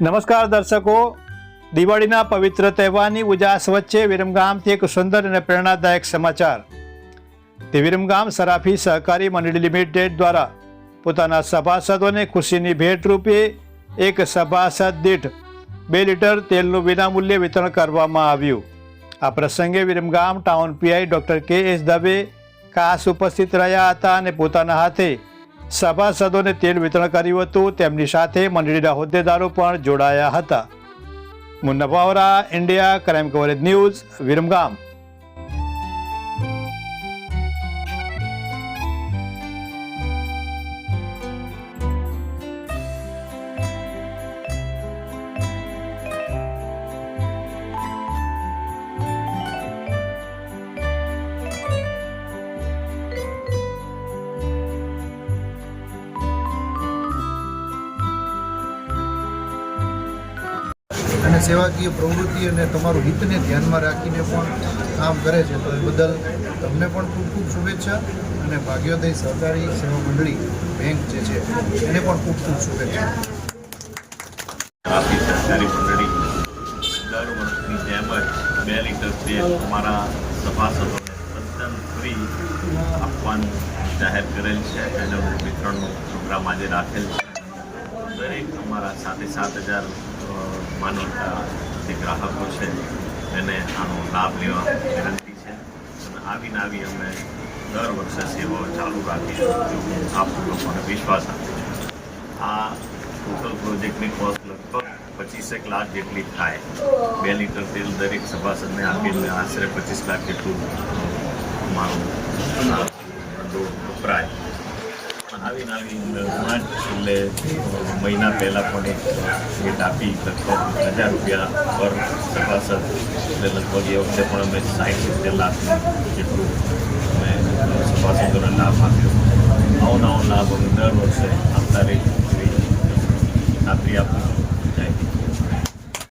નમસ્કાર દર્શકો. દિવાળીના પવિત્ર તહેવારની ઉજાસ વચ્ચે વિરમગામથી એક સુંદર અને પ્રેરણાદાયક સમાચાર. તે વિરમગામ સરાફી સહકારી મંડળી લિમિટેડ દ્વારા પોતાના સભાસદોને ખુશીની ભેટ રૂપે એક સભાસદ દીઠ બે લીટર તેલનું વિનામૂલ્યે વિતરણ કરવામાં આવ્યું. આ પ્રસંગે Viramgam town PI doctor K S Dave ખાસ ઉપસ્થિત રહ્યા હતા અને પોતાના હાથે સભાસદોને તેલ વિતરણ કર્યું હતું. તેમની સાથે મંડળીના હોદ્દેદારો પણ જોડાયા હતા. મુન્નફાવરા India crime coverage news Viramgam. અને સેવાકીય પ્રવૃત્તિ અને તમારું હિતને ધ્યાનમાં રાખીને પણ કામ કરે છે. તો એ બદલ તમને પણ ખૂબ ખૂબ શુભેચ્છા અને ભાગ્યોદય સહકારી સેવા મંડળી બેંક જે છે, એને પણ ખૂબ ખૂબ શુભેચ્છા. આપી સરકારી મંડળી દર વર્ષની જેમ બે લીટર તેલ અમારા ફ્રી આપવાનું જાહેર કરેલ છે. એનું વિતરણનો પ્રોગ્રામ આજે રાખેલ છે. દરેક અમારા સાથે સાત હજાર માનવતા જે ગ્રાહકો છે, એને આનો લાભ લેવા વિનંતી છે. અને આવીને આવી અમે દર વર્ષે સેવાઓ ચાલુ રાખીશું આપ લોકોને વિશ્વાસ આપું છું. આ ટોટલ પ્રોજેક્ટની કોસ્ટ લગભગ પચીસેક લાખ જેટલી થાય. બે લીટર તેલ દરેક સભાસદને આપીને આશરે પચીસ લાખ જેટલું મારું વપરાય. આવીને આવી હમણાં છેલ્લે મહિના પહેલાં પણ એક ભેટ આપી લગભગ હજાર રૂપિયા પર સભાસદ એટલે લગભગ એ વખતે પણ અમે સાઠ સિત્તેર લાખ જેટલું અમે સભાસદોને લાભ આપ્યો. આવો નવો લાભ અમે દર વર્ષે આપતા રહી આપી આપું